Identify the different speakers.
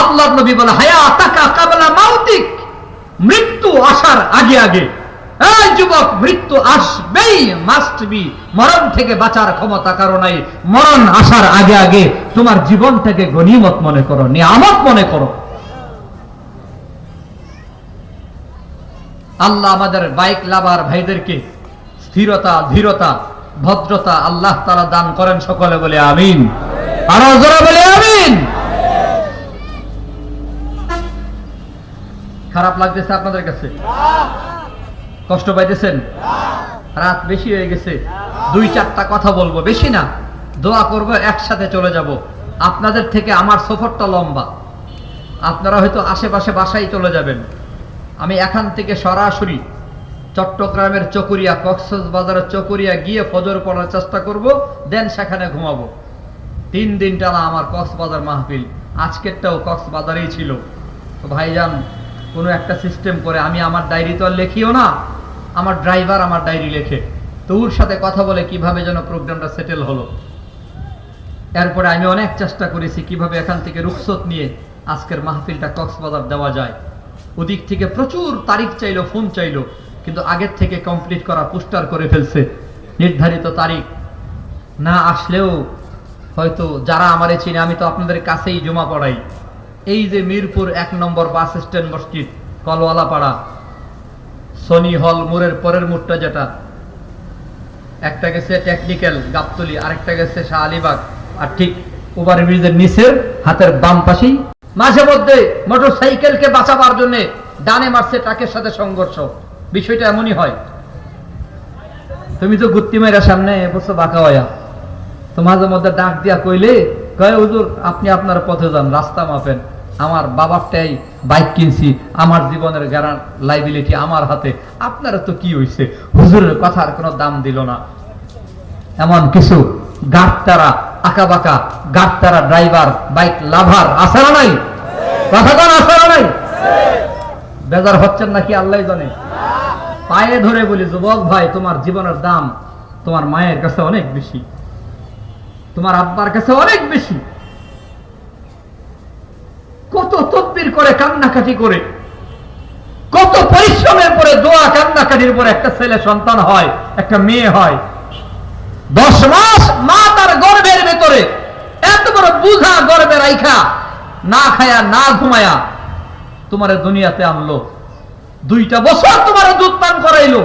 Speaker 1: আল্লাহ নবী বলে, হায়া তাকা কাবলা মাউতিক। মৃত্যু আসার আগে আগে। এই যুবক, মৃত্যু আসবেই মাস্ট বি মরণ থেকে বাঁচার ক্ষমতা কারও নাই। মরণ আসার আগে আগে তোমার জীবনটাকে গনিমত মনে করো, নিয়ামত মনে করো। আল্লাহ আমাদের বাইক লাভার ভাইদেরকে স্থিরতা, ধীরতা, ভদ্রতা আল্লাহ তারা দান করেন সকলে বলে আমিন। আরও জোরে বলে আমিন। খারাপ লাগতেছে আপনাদের কাছে? কষ্ট পাইতেছেন? রাত বেশি হয়ে গেছে। দুই চারটা কথা বলব, বেশি না। দোয়া করব, একসাথে চলে যাব। আপনাদের থেকে আমার সফরটা লম্বা। আপনারা হয়তো আশেপাশে বাসায় চলে যাবেন। আমি এখান থেকে সরাসরি চট্টগ্রামের চকুরিয়া, কক্সবাজারের চকুরিয়া গিয়ে ফজর পড়ার চেষ্টা করব, দেন সেখানে ঘুমাবো। তিন দিন টানা আমার কক্সবাজার মাহফিল। আজকেরটাও কক্সবাজারেই ছিল। তো ভাইজান কোনো একটা সিস্টেম করে, আমি আমার ডায়েরি তো আর লেখিও না, আমার ড্রাইভার আমার ডায়েরি লেখে। তো ওর সাথে কথা বলে কীভাবে যেন প্রোগ্রামটা সেটেল হলো। এরপরে আমি অনেক চেষ্টা করেছি কীভাবে এখান থেকে রুখসত নিয়ে আজকের মাহফিলটা কক্সবাজার দেওয়া যায়। ওদিক থেকে প্রচুর তারিখ চাইলো ফোন চাইলো, কিন্তু আগের থেকে কমপ্লিট করা পোস্টার করে ফেলছে, নির্ধারিত তারিখ। না আসলেও হয়তো যারা আমারে চিনে, আমি তো আপনাদের কাছেই জমা পড়াই। এই যে মিরপুর এক নম্বর বাস স্ট্যান্ড মসজিদ, কলওয়ালাপাড়া সনি হল মোড়ের পরের মুখটা যেটা, একটা গেছে টেকনিক্যাল গাবতলি, আরেকটা গেছে শাহ আলিবাগ, আর ঠিক ওভার ব্রিজের নিচের হাতের বাম পাশেই। মাঝে মধ্যে মোটর সাইকেলকে বাঁচাবার জন্য ডানে মারছে ট্রাকের সাথে সংঘর্ষ। বিষয়টা এমনই হয়। তুমি তো গুত্তি মেয়েরা সামনে বসে বাঁকা হয়া তো মাঝে মধ্যে ডাক দিয়া কইলে হুজুর, আপনি আপনার পথে যান, রাস্তা মাপেন। আমার বাবারটাই বাইক কিনছি, আমার জীবনের গ্যারান লাইবিলিটি আমার হাতে। আপনারা তো কি হইছে? হুজুরের কথার কোনো দাম দিল না। এমন কিছু গাড়তারা আঁকা বাঁকা গাড়তারা ড্রাইভার বাইক লাভার আসারা নাই? কথা কোন আসারা নাই? বেজার হচ্ছেন নাকি আল্লাহ জানে? পায়ে ধরে বলি, যুবক ভাই, তোমার জীবনের দাম তোমার মায়ের কাছে অনেক বেশি। তোমার আব্বার কাছে অনেক বেশি। কত তদবির করে কান্নাকাটি করে, কত পরিশ্রমের পরে দোয়া কান্নাকাটির পরে একটা ছেলে সন্তান হয়, একটা মেয়ে হয়। দশ মাস মা তার গর্ভের ভেতরে এত বড় বুঝা গর্বে রাইখা, না খায়া, না ঘুমায়া তোমার দুনিয়াতে আনলো। দুইটা বছর তোমার দুধ পান করাইলো।